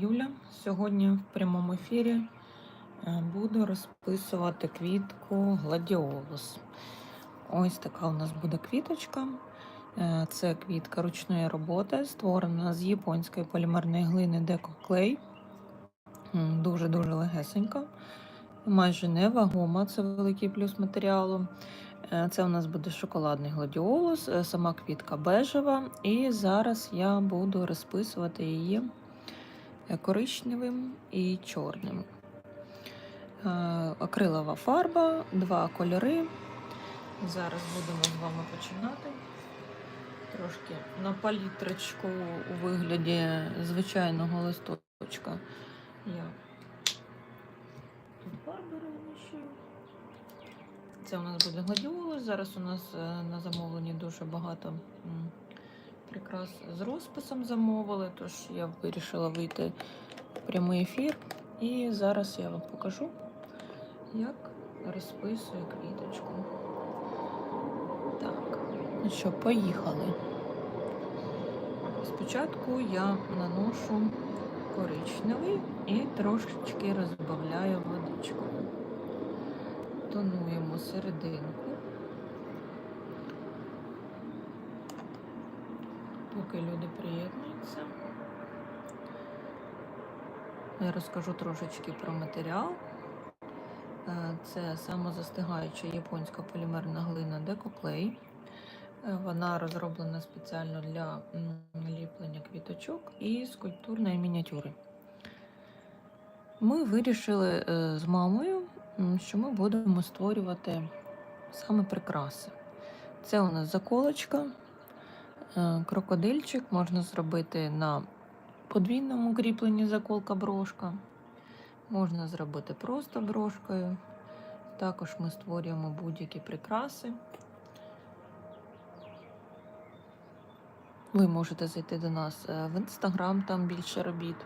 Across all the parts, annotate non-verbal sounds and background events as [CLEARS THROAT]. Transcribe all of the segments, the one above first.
Юля. Сьогодні в прямому ефірі е, буду розписувати квітку гладіолус. Ось така у нас буде квіточка. Е, Це квітка ручної роботи, створена з японської полімерної глини. М, Дуже-дуже легесенька, майже невагома, це великий плюс матеріалу. Е, Це у нас буде шоколадний гладіолус, сама квітка бежева. І зараз я буду розписувати її коричневим і чорним. Е, Акрилова фарба, два кольори. Зараз будемо з вами починати. Трошки на палітрочку у вигляді звичайного листочка. Я тут фарби розміщую. Це у нас буде гладіолус. Зараз у нас е, на замовленні дуже багато прикрас з розписом замовили, тож я вирішила вийти в прямий ефір. І зараз я вам покажу, як розписую квіточку. Так, ну що, поїхали. Спочатку я наношу коричневий і трошечки розбавляю водичкою. Тонуємо серединку. Поки люди приєднуються. Я розкажу трошечки про матеріал. Е, Це самозастигаюча японська полімерна глина. Е, Вона розроблена спеціально для ліплення квіточок і скульптурної мініатюри. Ми вирішили е, з мамою, що ми будемо створювати саме прикраси. Це у нас заколочка, крокодильчик можна зробити на подвійному кріпленні заколка брошка. Можна зробити просто брошкою. Також ми створюємо будь-які прикраси. Ви можете зайти до нас е, в інстаграм, там більше робіт.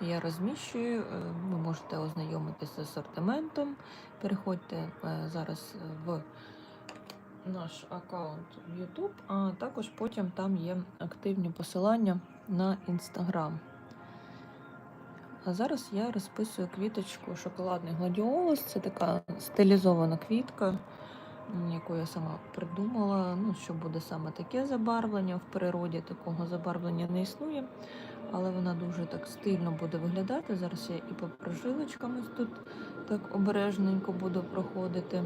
Я розміщую, е, ви можете ознайомитися з асортиментом. Переходьте е, зараз в наш аккаунт в YouTube, а також потім там є активні посилання на інстаграм. А зараз я розписую квіточку шоколадний гладіолус. Це така стилізована квітка, яку я сама придумала. Ну, що буде саме таке забарвлення. В природі такого забарвлення не існує, але вона дуже так стильно буде виглядати. Зараз я і по прожилочкам ось тут так обережненько буду проходити.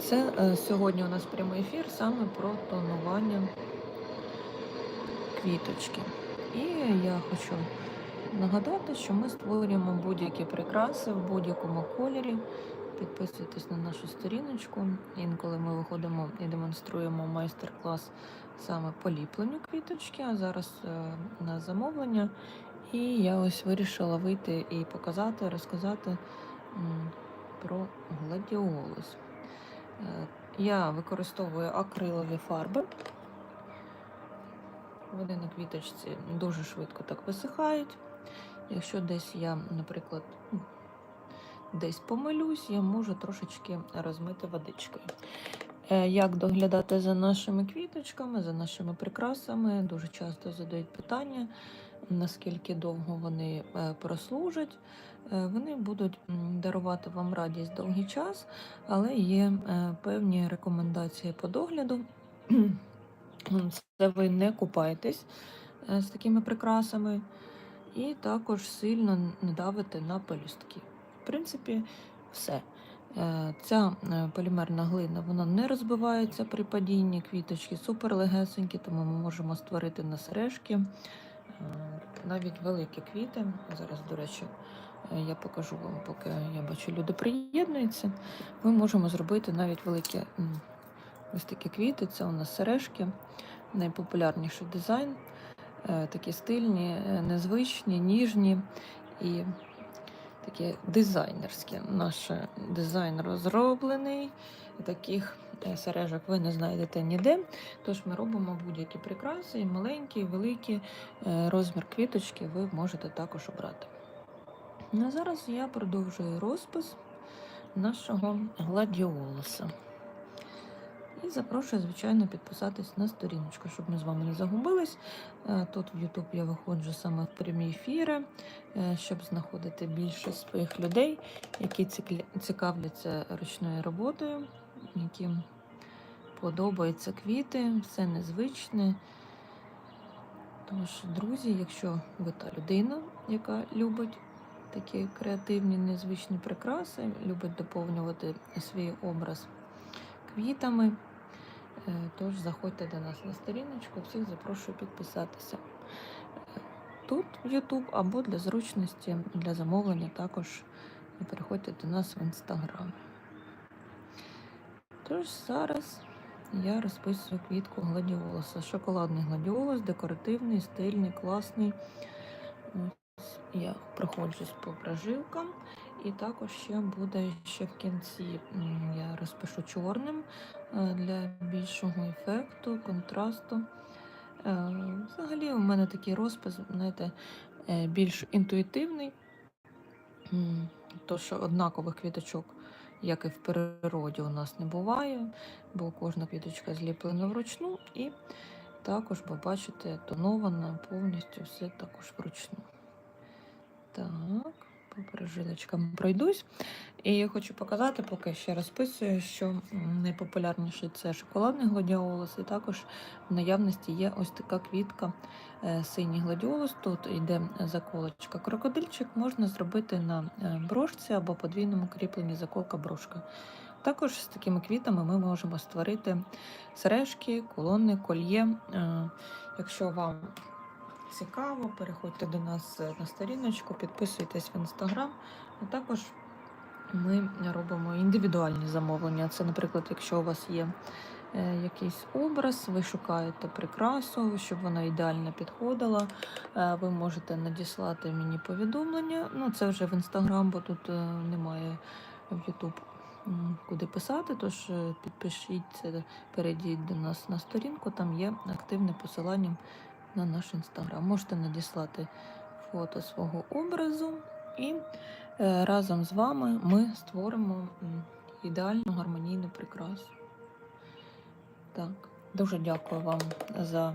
Це е, сьогодні у нас прямий ефір саме про тонування квіточки. І я хочу нагадати, що ми створюємо будь-які прикраси в будь-якому кольорі. Підписуйтесь на нашу сторіночку. Інколи ми виходимо і демонструємо майстер-клас саме по ліпленню квіточки, а зараз е, на замовлення. І я ось вирішила вийти і показати, розказати про гладіолус. Е, Я використовую акрилові фарби. Вони на квіточці дуже швидко так висихають. Якщо десь я, наприклад, десь помилюсь, я можу трошечки розмити водичкою. Е, Як доглядати за нашими квіточками, за нашими прикрасами? Дуже часто задають питання, наскільки довго вони е, прослужать. Е, Вони будуть дарувати вам радість довгий час, але є е, певні рекомендації по догляду. [CLEARS THROAT] Це ви не купаєтесь з такими прикрасами, і також сильно не давите на пелюстки. В принципі, все. Ця полімерна глина вона не розбивається при падінні квіточки, супер легесенькі, тому ми можемо створити на сережки, е, навіть великі квіти. Зараз, до речі, е, я покажу вам, поки я бачу, люди приєднуються. Ми можемо зробити навіть великі ось такі квіти. Це у нас сережки найпопулярніший дизайн. Е, Такі стильні, е, незвичні, ніжні і такі дизайнерські. Наш е, дизайн розроблений. Таких е, сережок ви не знайдете ніде. Тож ми робимо будь-які прикраси, маленькі, і великі. Е, Розмір квіточки ви можете також обрати. Ну, а зараз я продовжую розпис нашого гладіолуса. І запрошую, звичайно, підписатись на сторіночку, щоб ми з вами не загубились. Е, Тут в YouTube я виходжу саме в прямі ефіри, е, щоб знаходити більше своїх людей, які цікавляться ручною роботою, яким подобаються квіти, все незвичне. Тож, друзі, якщо ви та людина, яка любить такі креативні, незвичні прикраси, любить доповнювати свій образ квітами, е, тож заходьте до нас на сторіночку, всіх запрошую підписатися тут в YouTube або для зручності, для замовлення також переходьте до нас в Instagram. Тож зараз я розписую квітку гладіолуса. Шоколадний гладіолус, декоративний, стильний, класний. Ось Я проходжусь по прожилкам. І також ще буде ще в кінці я розпишу чорним е, для більшого ефекту, контрасту. Е, Взагалі у мене такий розпис, знаєте, е, більш інтуїтивний, то що однакових квіточок, як і в природі, у нас не буває, бо кожна квіточка зліплена вручну, і також, ви бачите, тонована повністю все також вручну. Так, по прожилочкам пройдусь. І я хочу показати, поки ще розписую, що м, найпопулярніший це шоколадний гладіолус, і також в наявності є ось така квітка е, синій гладіолус. Тут йде заколочка крокодильчик, можна зробити на е, брошці або подвійному кріпленні заколка брошка. Також з такими квітами ми можемо створити сережки, колони, кольє. Е, Якщо вам цікаво, переходьте до нас е, на сторіночку, підписуйтесь в інстаграм. А також ми робимо індивідуальні замовлення. Це, наприклад, якщо у вас є е, якийсь образ, ви шукаєте прикрасу, щоб вона ідеально підходила. е, Ви можете надіслати мені повідомлення. Ну, це вже в інстаграм, бо тут немає в Ютуб куди писати. Тож підпишіться, перейдіть до нас на сторінку, там є активне посилання на наш інстаграм. Можете надіслати фото свого образу і е, разом з вами ми створимо ідеальну гармонійну прикрасу. Так, дуже дякую вам за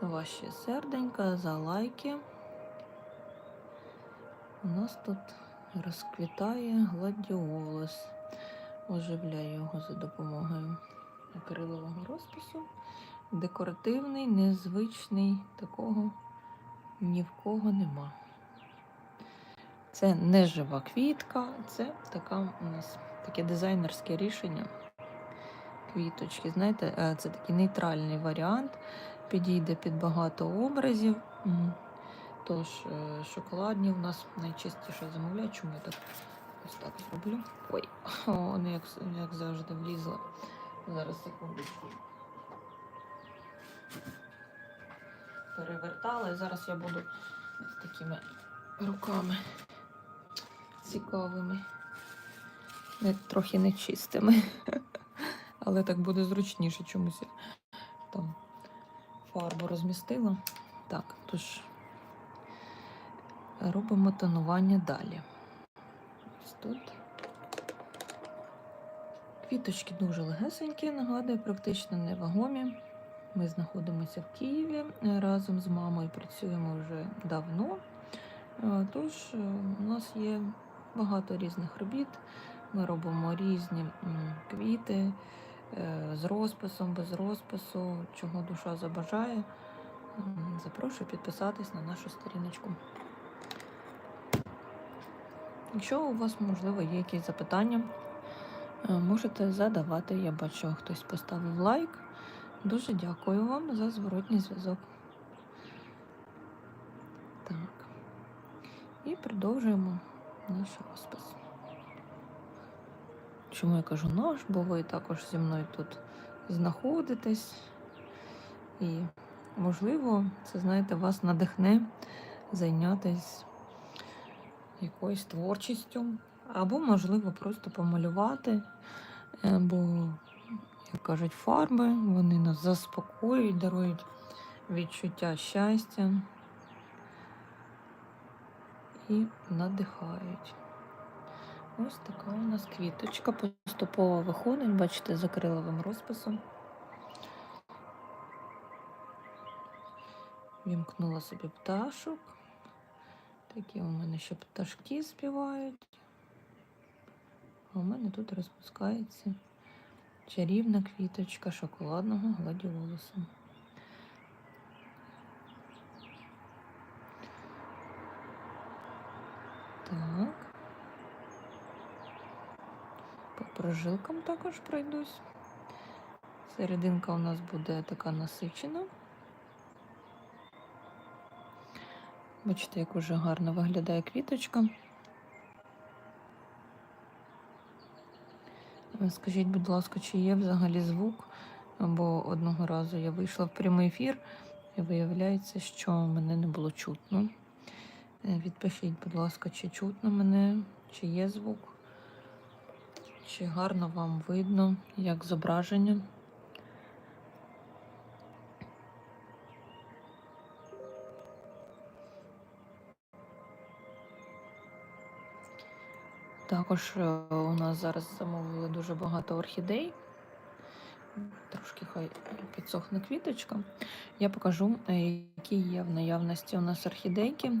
ваші серденька, за лайки. У нас тут розквітає гладіолус. Оживляю його за допомогою акрилового розпису. Декоративний, незвичний, такого ні в кого нема. Це не жива квітка, це така у нас таке дизайнерське рішення. Квіточки, знаєте, е, це такий нейтральний варіант, підійде під багато образів. Тож, е, шоколадні у нас найчастіше замовляють. Чому я так ось так зроблю? Ой, [LAUGHS] вони як, як завжди влізла. Зараз секундочку. Перевертала, зараз я буду з такими руками цікавими, не, трохи нечистими. [LAUGHS] Але так буде зручніше чомусь. Там фарбу розмістила. Так, тож робимо тонування далі. Ось тут. Квіточки дуже легесенькі, нагадую, практично невагомі. Ми знаходимося в Києві е, разом з мамою, працюємо вже давно. Е, Тож е, у нас є багато різних робіт. Ми робимо різні квіти з розписом, без розпису, чого душа забажає. Запрошую підписатись на нашу сторіночку. Якщо у вас, можливо, є якісь запитання, можете задавати. Я бачу, хтось поставив лайк. Дуже дякую вам за зворотній зв'язок. Так. І продовжуємо наш розпис. Чому я кажу наш, бо ви також зі мною тут знаходитесь. І, можливо, це, знаєте, вас надихне зайнятися якоюсь творчістю, або, можливо, просто помалювати. Е, Бо, як кажуть, фарби, вони нас заспокоюють, дарують відчуття щастя і надихають. Ось така у нас квіточка поступово виходить, бачите, з криловим розписом. Вімкнула собі пташок. Такі у мене ще пташки співають. А у мене тут розпускається чарівна квіточка шоколадного гладіолуса. Так. По прожилкам також пройдусь. Серединка у нас буде така насичена. Бачите, як уже гарно виглядає квіточка. Скажіть, будь ласка, чи є взагалі звук? Бо одного разу я вийшла в прямий ефір, і виявляється, що мене не було чутно. Е, Відпишіть, будь ласка, чи чутно мене, чи є звук, чи гарно вам видно, як зображення. Також е, у нас зараз замовили дуже багато орхідей. Трошки хай підсохне квіточка. Я покажу, е, які є в наявності у нас орхідейки.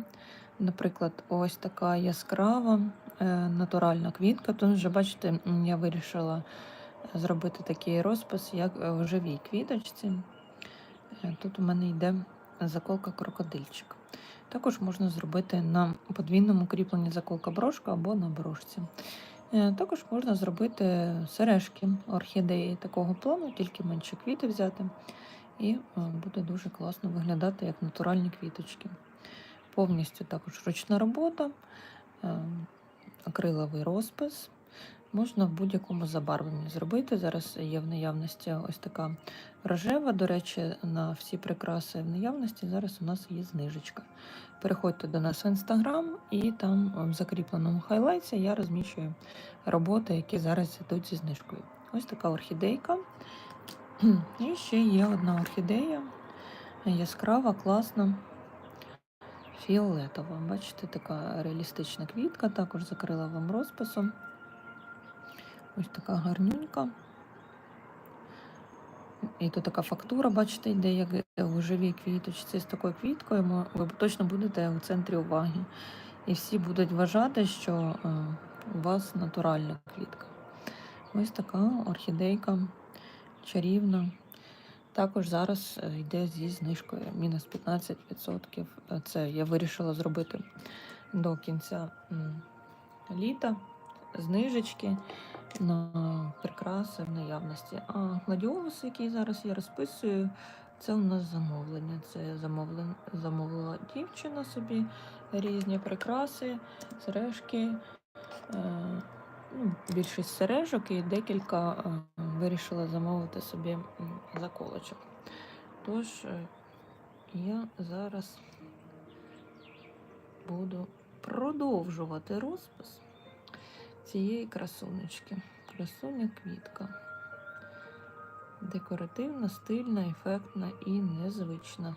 Наприклад, ось така яскрава е, натуральна квітка. Тут вже, бачите, я вирішила зробити такий розпис, як в живій квіточці. Тут у мене йде заколка крокодильчик. Також можна зробити на подвійному кріпленні заколка брошка або на брошці. Е, Також можна зробити сережки орхідеї такого плану, тільки менше квіти взяти, і е, буде дуже класно виглядати як натуральні квіточки. Повністю також ручна робота, е, акриловий розпис. Можна в будь-якому забарвленні зробити. Зараз є в наявності ось така рожева. До речі, на всі прикраси в наявності зараз у нас є знижечка. Переходьте до нас в інстаграм, і там в закріпленому хайлайті я розміщую роботи, які зараз йдуть зі знижкою. Ось така орхідейка. [CLEARS THROAT] І ще є одна орхідея. Яскрава, класна, фіолетова. Бачите, така реалістична квітка, також з акриловим розписом. Ось така гарнюнька. І тут така фактура, бачите, йде як у живій квіточці з такою квіткою. Ви точно будете у центрі уваги. І всі будуть вважати, що е, у вас натуральна квітка. Ось така орхідейка чарівна. Також зараз е, йде зі знижкою мінус 15%. Е, Це я вирішила зробити до кінця літа знижечки на прикраси в наявності. А гладіолус, який зараз я розписую, це у нас замовлення. Це замовлен... замовила дівчина собі різні прикраси, сережки. Е... Ну, більшість сережок і декілька е, вирішила замовити собі заколочок. Тож е, я зараз буду продовжувати розпис цієї красунечки. Красуня квітка. Декоративна, стильна, ефектна і незвична.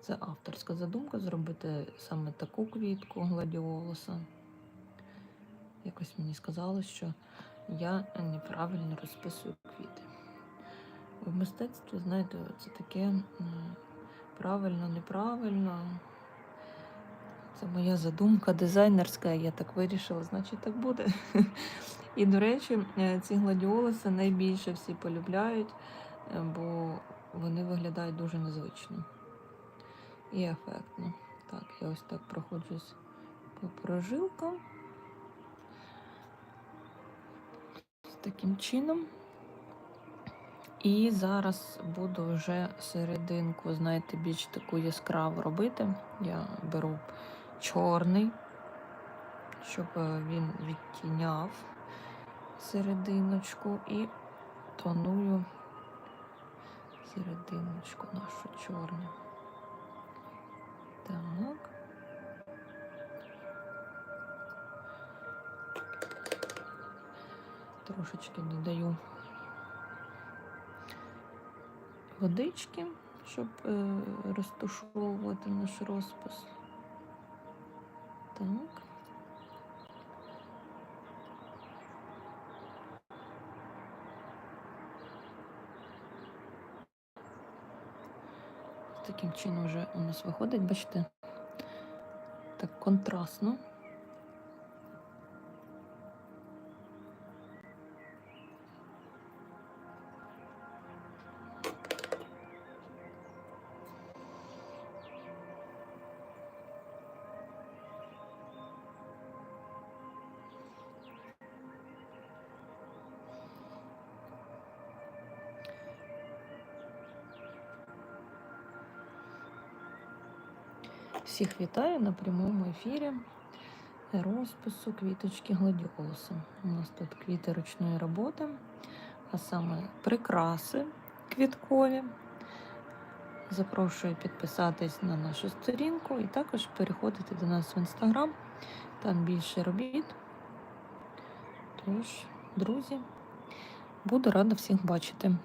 Це авторська задумка зробити саме таку квітку гладіолуса. Якось мені сказали, що я неправильно розписую квіти. В мистецтві, знаєте, це таке правильно, неправильно. Це моя задумка дизайнерська, я так вирішила, значить так буде. І, до речі, е, ці гладіолуси найбільше всі полюбляють, е, бо вони виглядають дуже незвично і ефектно. Так, я ось так проходжусь по прожилкам. Таким чином. І зараз буду вже серединку, знаєте, більш таку яскраву робити. Я беру чорний, щоб е, він відтіняв серединочку і тоную серединочку нашу чорну. Так. Трошечки додаю водички, щоб е, розташовувати наш розпис. Так. таким чином вже у нас виходить, бачите, так контрастно. Всіх вітаю на прямому ефірі розпису квіточки гладіолуса. У нас тут квіти ручної роботи, а саме прикраси квіткові. Запрошую підписатись на нашу сторінку і також переходити до нас в інстаграм. Там більше робіт. Тож, друзі, буду рада всіх бачити.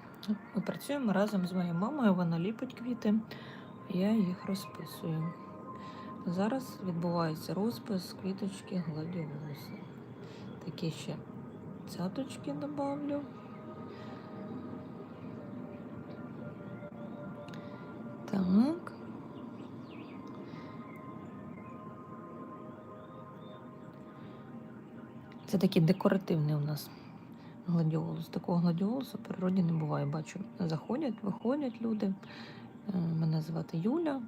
Ми працюємо разом з моєю мамою, вона ліпить квіти, я їх розписую. Зараз відбувається розпис квіточки гладіолуса. Такі ще цяточки добавлю. Так. Це такий декоративний у нас гладіолус. Такого гладіолусу в природі не буває. Бачу, заходять, виходять люди. Е, Мене звати Юля.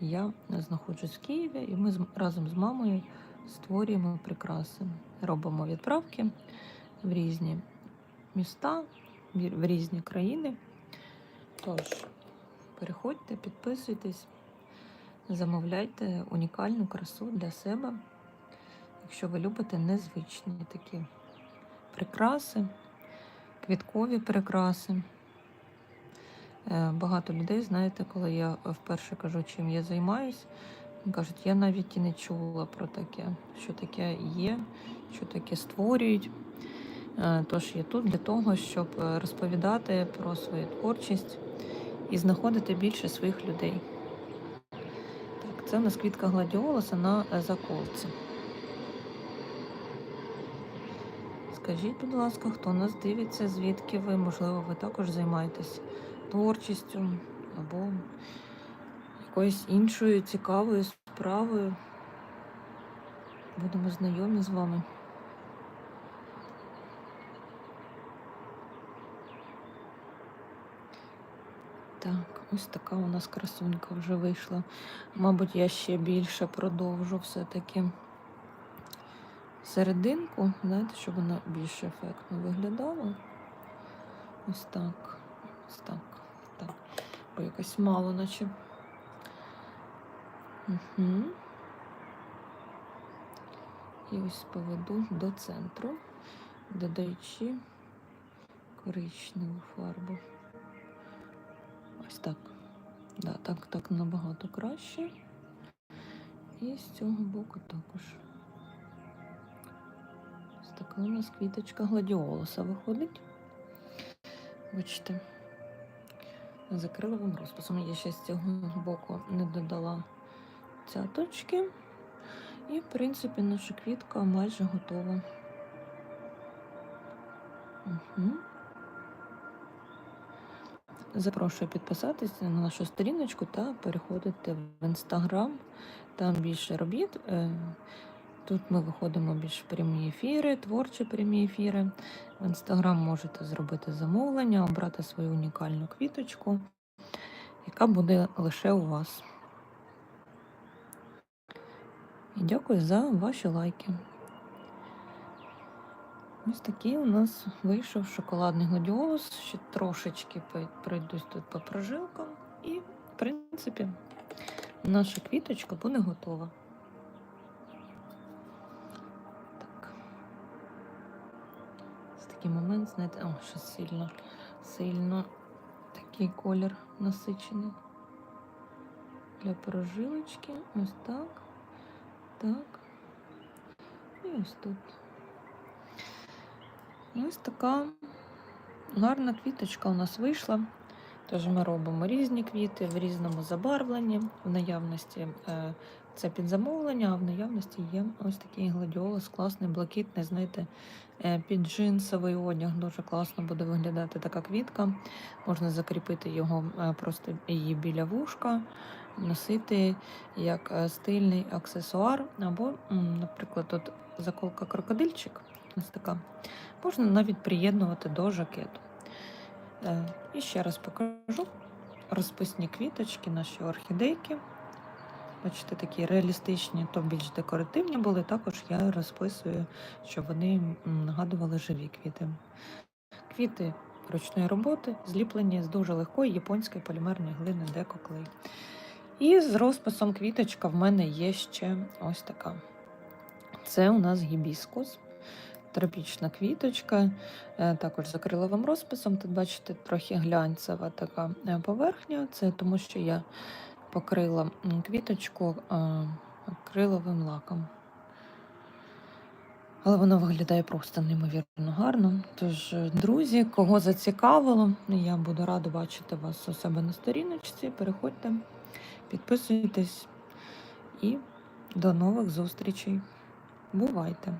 Я знаходжусь в Києві, і ми разом з мамою створюємо прикраси. Робимо відправки в різні міста, в різні країни. Тож, переходьте, підписуйтесь, замовляйте унікальну красу для себе, якщо ви любите незвичні такі прикраси, квіткові прикраси. Е, Багато людей, знаєте, коли я вперше кажу, чим я займаюсь, кажуть, я навіть і не чула про таке, що таке є, що таке створюють. Е, Тож я тут для того, щоб е, розповідати про свою творчість і знаходити більше своїх людей. Так, це у нас квітка гладіолуса на е, заколці. Скажіть, будь ласка, хто нас дивиться, звідки ви, можливо, ви також займаєтесь творчістю або якоюсь іншою цікавою справою. Будемо знайомі з вами. Так, ось така у нас красунька вже вийшла. Мабуть, я ще більше продовжу все-таки серединку, знаєте, щоб вона більш ефектно виглядала. Ось так. Ось так. Бо якось мало, наче. Угу. І ось поведу до центру, додаючи коричневу фарбу. Ось так. Да, так, так набагато краще. І з цього боку також. Ось така у нас квіточка гладіолуса виходить. Бачите, закрила вам розписом. Я ще з цього боку не додала цяточки. І, в принципі, наша квітка майже готова. Угу. Запрошую підписатися на нашу сторіночку та переходити в інстаграм. Там більше робіт. Тут ми виходимо більш в прямі ефіри, творчі прямі ефіри. В інстаграм можете зробити замовлення, обрати свою унікальну квіточку, яка буде лише у вас. І дякую за ваші лайки. Ось такий у нас вийшов шоколадний гладіолус. Ще трошечки пройдусь тут по прожилкам. І, в принципі, наша квіточка буде готова. Такий момент, знаєте, о, що сильно, сильно такий колір насичений. Для прожилочки. Ось так. Так. І ось тут. Ось така гарна квіточка у нас вийшла. Тож ми робимо різні квіти в різному забарвленні. В наявності е, це під замовлення, а в наявності є ось такий гладіолус, класний, блакитний, знаєте, е, під джинсовий одяг. Дуже класно буде виглядати така квітка. Можна закріпити його е, просто її біля вушка, носити як е, стильний аксесуар, або, наприклад, тут заколка крокодильчик. Ось така. Можна навіть приєднувати до жакету. І ще раз покажу розписні квіточки, наші орхідейки. Бачите, такі реалістичні, то більш декоративні були. Також я розписую, щоб вони нагадували живі квіти. Квіти ручної роботи, зліплені з дуже легкої японської полімерної глини декоклей. І з розписом квіточка в мене є ще ось така. Це у нас гібіскус, тропічна квіточка, е, також з акриловим розписом. Тут, бачите, трохи глянцева така е, поверхня. Це тому, що я покрила квіточку акриловим лаком. Але воно виглядає просто неймовірно гарно. Тож, друзі, кого зацікавило, я буду рада бачити вас у себе на сторіночці. Переходьте, підписуйтесь і до нових зустрічей. Бувайте!